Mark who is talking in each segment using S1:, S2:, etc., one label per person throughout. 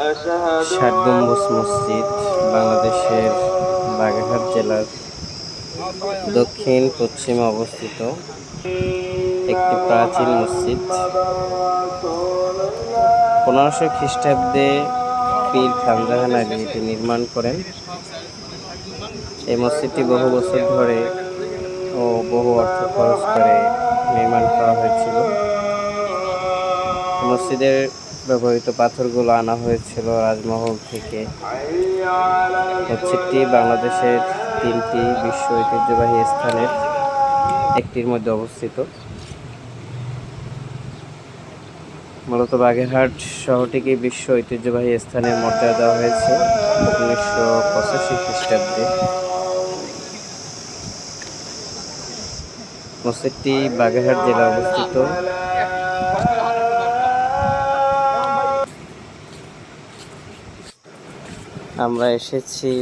S1: ষাট গম্বুজ মসজিদ বাংলাদেশের বাগেরহাট জেলার দক্ষিণ, পশ্চিমে অবস্থিত একটি প্রাচীন মসজিদ। পনেরোশো খ্রিস্টাব্দে পীর খানজাহান আলী এটি নির্মাণ করেন। এই মসজিদটি বহু বছর ধরে ও বহু অর্থ খরচ করে নির্মাণ করা হয়েছিল। মসজিদের ব্যবহৃত পাথরগুলো আনা হয়েছিল রাজমহল থেকে। মসজিদটি বাংলাদেশের তিনটি বিশ্ব ঐতিহ্যবাহী স্থানের একটির মধ্যে অবস্থিত। মূলত বাগেরহাট শহরটিকে বিশ্ব ঐতিহ্যবাহী স্থানের মর্যাদা দেওয়া হয়েছে উনিশশো পঁচাশি খ্রিস্টাব্দে। মসজিদটি বাগেরহাট জেলায় অবস্থিত আমরা এসেছি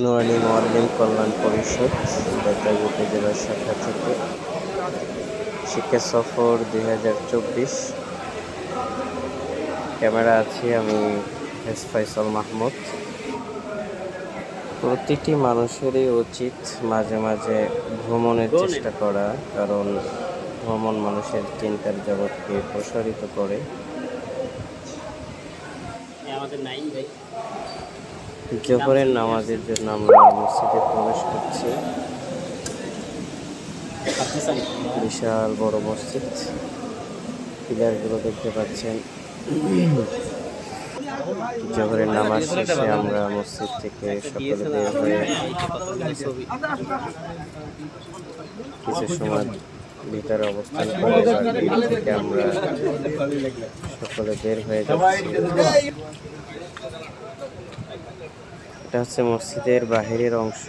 S1: নুরানি মোয়াল্লিম কল্যাণ পরিষদ বেতাই উপজেলার শাখা থেকে। শিক্ষা সফর দুই হাজার চব্বিশ। ক্যামেরা আছি আমি এস ফয়সাল মাহমুদ। প্রতিটি মানুষেরই উচিত মাঝে মাঝে ভ্রমণের চেষ্টা করা কারণ ভ্রমণ মানুষের চিন্তার জগৎকে প্রসারিত করে। জোহরের নামাজের জন্য আমরা মসজিদে প্রবেশ করছি। বিশাল বড় মসজিদ। পিলারগুলো দেখতে পাচ্ছেন। জোহরের নামাজ শেষে আমরা মসজিদ থেকে সকলে বের হয়ে কিছু সময় ভিতরে অবস্থান করে থেকে আমরা সকলে বের হয়ে যাচ্ছি। এটা হচ্ছে মসজিদের বাহিরের অংশ।